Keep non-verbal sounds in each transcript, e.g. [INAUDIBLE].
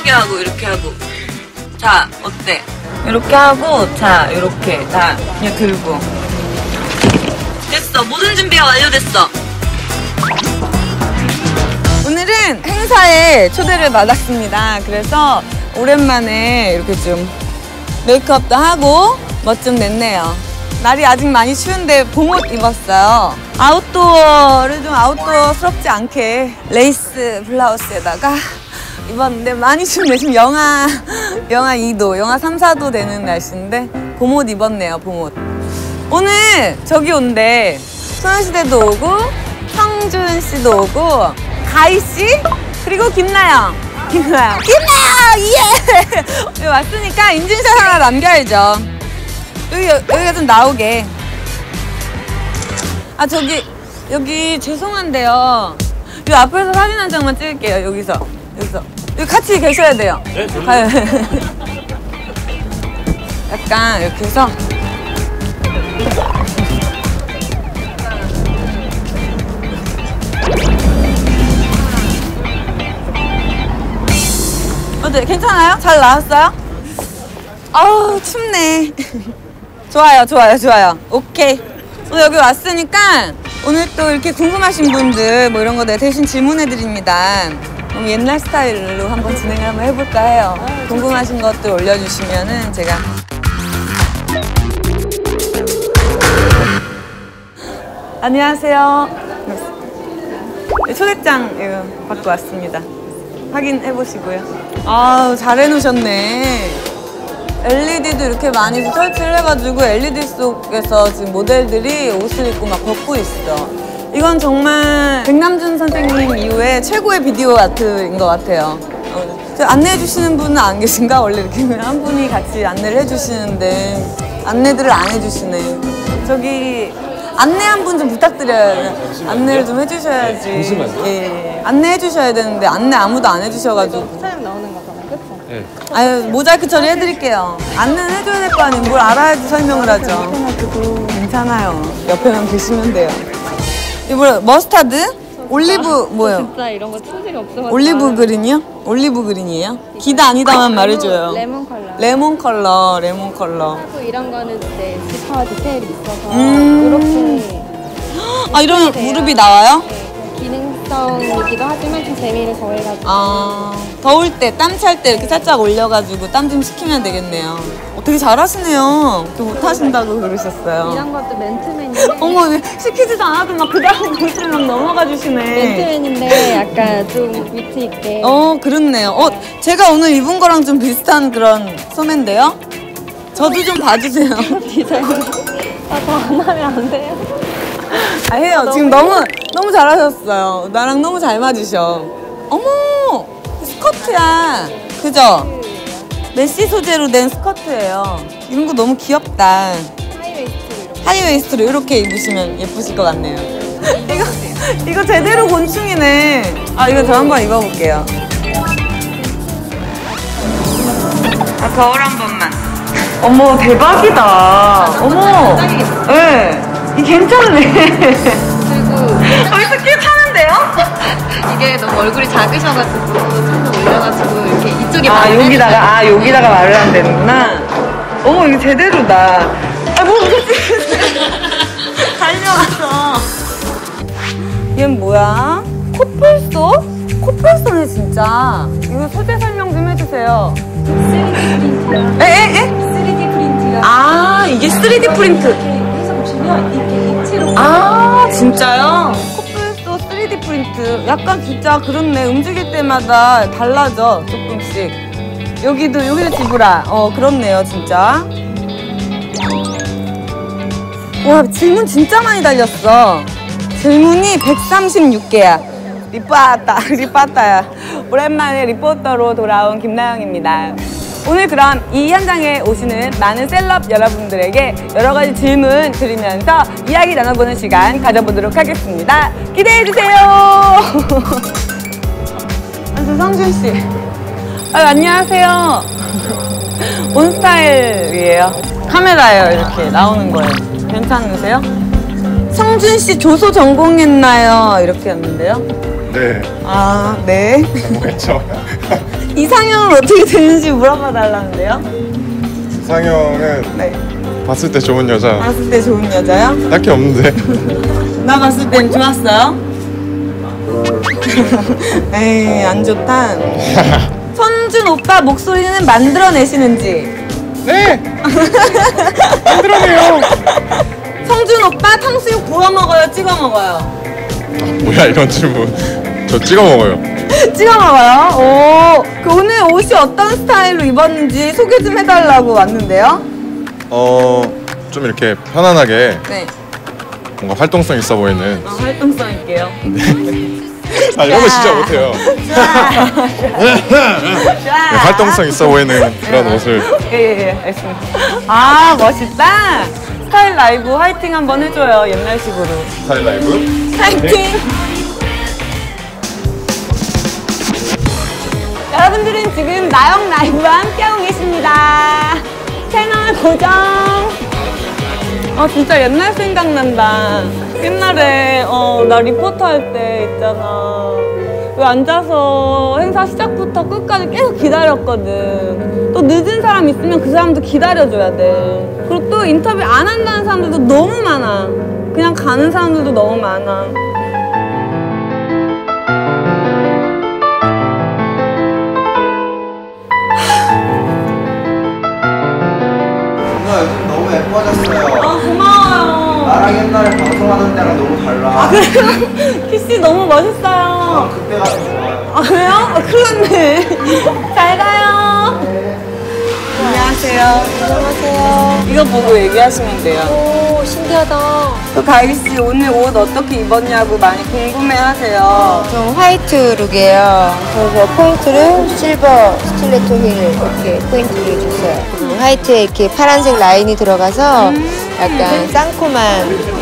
이렇게 하고 이렇게 하고. 자 어때? 이렇게 하고 자 이렇게. 자 그냥 들고. 됐어. 모든 준비가 완료됐어. 오늘은 행사에 초대를 받았습니다. 그래서 오랜만에 이렇게 좀 메이크업도 하고 멋 좀 냈네요. 날이 아직 많이 추운데 봄옷 입었어요. 아웃도어를 좀 아웃도어스럽지 않게 레이스 블라우스에다가 입었는데 많이 춥네 지금 영하 영하 2도 영하 3, 4도 되는 날씨인데 봄옷 입었네요 봄옷. 오늘 저기 온대. 소녀시대도 오고 성준 씨도 오고 가희 씨 그리고 김나영. 김나영. 김나영! 예! 왔으니까 인증샷 하나 남겨야죠. 여기 여기가 좀 나오게. 아 저기 여기 죄송한데요. 이 앞에서 사진 한 장만 찍을게요 여기서. 여기서. 여기 같이 계셔야 돼요. 네 가요 약간 이렇게 해서. 어때 괜찮아요? 잘 나왔어요? 아우 춥네. [LAUGHS] 좋아요 좋아요 좋아요. 오케이. 오늘 여기 왔으니까 오늘 또 이렇게 궁금하신 분들 뭐 이런 거 내가 대신 질문해 드립니다 그럼 옛날 스타일로 한번 진행을 한번 해볼까 해요. 궁금하신 것들 올려주시면은 제가. 안녕하세요. 네, 초대장 이거 받고 왔습니다. 확인해 보시고요. 아우 잘 해 놓으셨네. LED도 이렇게 많이 설치를 해가지고 LED 속에서 지금 모델들이 옷을 입고 막 걷고 있어. 이건 정말 백남준 선생님 이후에 최고의 비디오 아트인 것 같아요. 어, 저 안내해 주시는 분은 안 계신가? 원래 이렇게 [LAUGHS] 한 분이 같이 안내를 해 주시는데 안내들을 안 해 주시네. 저기 안내 한 분 좀 부탁드려요. 안내를 좀 해주셔야지. 잠시만요. 예, 예. 안내해 주셔야 되는데 안내 아무도 안 해주셔가지고. 나오는 거잖아? 네. 아유 모자이크 처리 해드릴게요. 안내는 해줘야 될 거 아니에요. 뭘 알아야지 설명을 하죠. 괜찮아요. 옆에만 계시면 돼요. 뭐야, 머스타드? 올리브 뭐예요? 진짜 이런 거 소질이 없어가지고. 올리브 그린이요? 올리브 그린이에요? 기다 아니다만 말해줘요. 레몬 컬러. 레몬 컬러, 레몬 컬러. 하고 이런 거는 이제 지퍼 디테일이 있어서 음. 이렇게 아 이러면 무릎이 나와요? 네, 기능성이기도 하지만 좀 재미를 더해가지고 아 더울 때 땀 찰 때 이렇게 살짝 올려가지고 땀 좀 식히면 되겠네요. 어, 되게 잘하시네요. 그 못하신다고 그러셨어요. 이런 것도 맨투맨인데 어머 왜 시키지도 않아도 막 그 다음 곳을 막 넘어가 주시네. 맨투맨인데 약간 좀 위트 있게 어 그렇네요. 어 제가 오늘 입은 거랑 좀 비슷한 그런 소매인데요. 저도 좀 봐주세요. [LAUGHS] 디자인 아더 안 하면 안 돼요? 아 해요. 지금 너무 너무 잘하셨어요. 나랑 너무 잘 맞으셔. 어머 스커트야. 그죠? 메쉬 소재로 된 스커트예요. 이런 거 너무 귀엽다. 하이웨이스트로 하이웨이스트로 이렇게 입으시면 예쁘실 것 같네요. [LAUGHS] 이거 이거 제대로 곤충이네. 아 이거 저 한번 입어볼게요. 아 거울 한 번만. 어머 대박이다. 어머. 네. 이 괜찮네. 그리고 어, 스킬 타는데요? 이게 너무 얼굴이 작으셔가지고 아 말을 여기다가 아 여기다가 말을 하면 되는구나. 어머 이거 제대로다. 아뭐 달려왔어. 얘는 뭐야? 코뿔소? 코뿔소네 진짜. 이거 소재 설명 좀 해주세요. 3D 프린트야 에에 에? 3D 프린트야 아 이게 3D 프린트. 해서 보시면 이렇게 입체로 아 진짜요? 코뿔소 3D 프린트. 약간 진짜 그렇네. 움직일 때마다 달라져 조금씩. 여기도 여기도 지브라. 어 그렇네요 진짜. 와 질문 진짜 많이 달렸어. 질문이 136개야. 리빠따 리빠따야. 오랜만에 리포터로 돌아온 김나영입니다 오늘 그럼 이 현장에 오시는 많은 셀럽 여러분들에게 여러 가지 질문 드리면서 이야기 나눠보는 시간 가져보도록 하겠습니다. 기대해 주세요. [LAUGHS] 아, 성준 씨. 아, 안녕하세요. 온스타일이에요. 카메라예요. 이렇게 나오는 거예요. 괜찮으세요? 성준 씨 조소 전공했나요? 이렇게 했는데요. 네, 아, 네. [LAUGHS] 뭐겠죠? [LAUGHS] 이상형은 어떻게 되는지 물어봐 달라는데요? 이상형은 네. 봤을 때 좋은 여자 봤을 때 좋은 여자요? 딱히 없는데 [LAUGHS] 나 봤을 땐 좋았어요? [LAUGHS] 에이, 안 좋다. [LAUGHS] 선준 오빠 목소리는 만들어내시는지. 네! 만들어내요 성준 오빠 탕수육 구워 먹어요? 찍어 먹어요? 뭐야 이런 질문 저 찍어 먹어요 [LAUGHS] 찍어 먹어요? 오, 그 오늘 옷이 어떤 스타일로 입었는지 소개 좀 해달라고 왔는데요? 어 좀 이렇게 편안하게 네. 뭔가 활동성 있어 보이는 어, 활동성 있게요. 아 이런 거 진짜 못해요. 네, 활동성 있어 보이는 그런 옷을 예, 예, 예, 알겠습니다. 아, 멋있다. 스타일 라이브 화이팅 한번 해줘요, 옛날식으로. 스타일 라이브 화이팅! 여러분들은 지금 나영 라이브와 함께하고 계십니다. 채널 고정! 아, 진짜 옛날 생각난다. 옛날에, 어, 나 리포터 할 때 있잖아. 왜 앉아서 행사 시작부터 끝까지 계속 기다렸거든. 또 늦은 사람 있으면 그 사람도 기다려줘야 돼. 그리고 또 인터뷰 안 한다는 사람들도 너무 많아. 그냥 가는 사람들도 너무 많아. 너무 예뻐졌어요. 아, 고마워요. 나랑 옛날에 방송하던 때랑 너무 달라. [LAUGHS] 키씨 너무 멋있어요. 그때가 더 좋아요. 아, 그래요? 아, 큰일 났네. [LAUGHS] 잘 가요. 안녕하세요. 안녕하세요. 이거 보고 얘기하시면 돼요. 오 신기하다. 또 가희씨 오늘 옷 어떻게 입었냐고 많이 궁금해 하세요. 좀 화이트 룩이에요. 그래서 포인트를 실버 스틸레토 힐 이렇게 포인트를 줬어요. 그리고 화이트에 이렇게 파란색 라인이 들어가서 약간 쌍코만 음,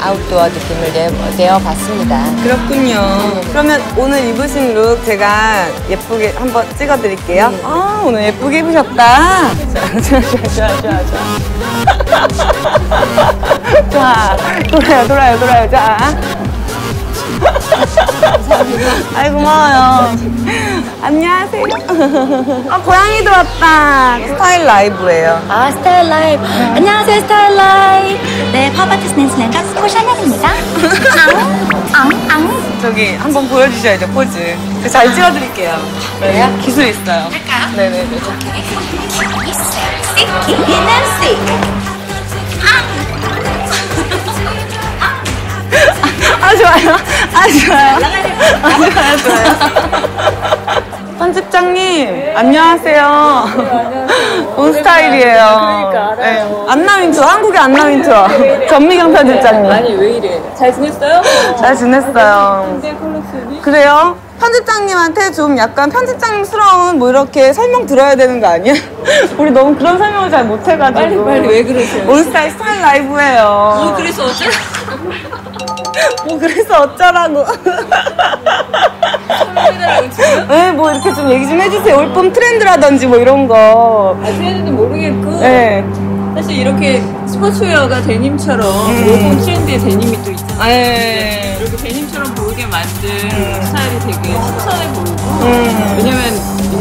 아웃도어 느낌을 내, 내어 봤습니다. 그렇군요. 그러면 오늘 입으신 룩 제가 예쁘게 한번 찍어드릴게요. 아, 오늘 예쁘게 입으셨다. 좋아, 좋아, 좋아, 좋아, 좋아. 좋아. 돌아요, 돌아요, 돌아요. 자. 아이, 고마워요. 안녕하세요. 아, 고양이도 왔다. 스타일 라이브예요. 아 스타일 라이브 안녕하세요 스타일 라이브 네 팝아티스트 진행자 스코 샤넬입니다 앙 앙 앙 저기 한번 보여주셔야죠, 포즈. 잘 찍어드릴게요. 네, 기술 있어요. 할까요? 네네네. 섹시 섹시 아 좋아요. 아 좋아요. 아 좋아요. 좋아요. 편집장님 안녕하세요. 온 스타일이에요. 그러니까 알아요. 안나윈투 한국의 안나윈투 [LAUGHS] 전미경 편집장님. 아니 왜 이래? 잘 지냈어요? 잘 지냈어요. 그래요? 편집장님한테 좀 약간 편집장님스러운 뭐 이렇게 설명 들어야 되는 거 아니야? [LAUGHS] 우리 너무 그런 설명을 잘 못해가지고 빨리 빨리 왜 그러세요? 온스타일 스타일 라이브예요 뭐 그래서 어쩌 뭐 그래서 어쩌라고. 네, 뭐 이렇게 좀 얘기 좀 해주세요. 올봄 트렌드라든지 뭐 이런 거. 트렌드는 모르겠고. 네. 사실 이렇게 스포츠웨어가 데님처럼 모든 트렌드의 데님이 또 있잖아요. 네.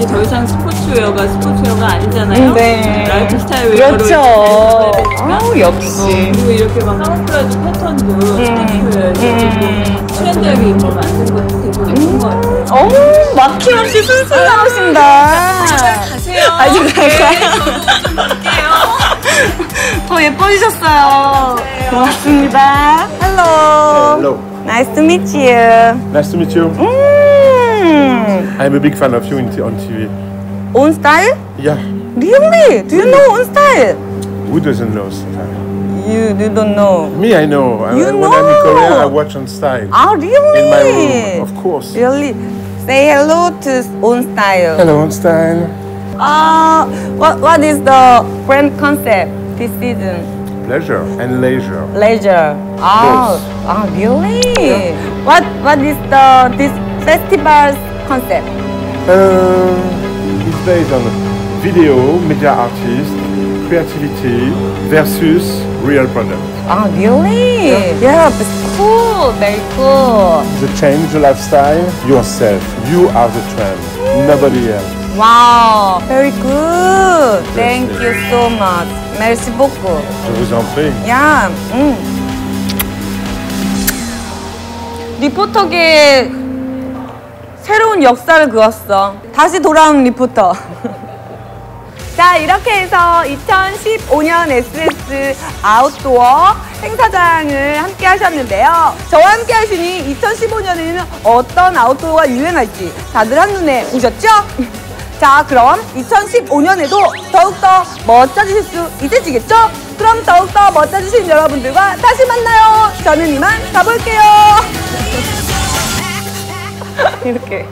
더 이상 스포츠웨어가 스포츠웨어가 아니잖아요. 네. 라이프 스타일 웨어로 그렇죠. 아우, 역시. 그리고 이렇게 막 카모플라즈 패턴도 스포츠웨어 음. 트렌드하게 입어 만든 것도 되게 예쁜 것 같아요. 어우 막힘없이 술술 나오신다 가세요. 아직 갈까요? 좀 볼게요. [LAUGHS] 더 예뻐지셨어요 고맙습니다 Hello Hello. Nice to meet you Nice to meet you. 음. I'm a big fan of you t- on TV. On style? Yeah. Really? Do you know on style? Who doesn't know style? You, you don't know Me, I know. I- You when I'm in Korea. I watch on style. Ah, really? In my room, of course. Really? Say hello to on style Hello, on style. Uh, what, what is the brand concept this season? Pleasure and leisure. Leisure. Oh, oh really? What what is the this festival's concept? Uh, it's based on video, media artist, creativity versus real product. Oh, really? Yeah, it's cool. Very cool. The change, the lifestyle, yourself. You are the trend. Nobody else. 와우, very good. Thank you so much. Merci beaucoup. Je vous en prie. 야, 음. 리포터계에 새로운 역사를 그었어. 다시 돌아온 리포터. [LAUGHS] 자, 이렇게 해서 2015년 SS 아웃도어 행사장을 함께 하셨는데요. 저와 함께 하시니 2015년에는 어떤 아웃도어가 유행할지 다들 한눈에 보셨죠? [LAUGHS] 자, 그럼 2015년에도 더욱더 멋져지실 수 있으시겠죠? 그럼 더욱더 멋져지신 여러분들과 다시 만나요. 저는 이만 가볼게요. 이렇게.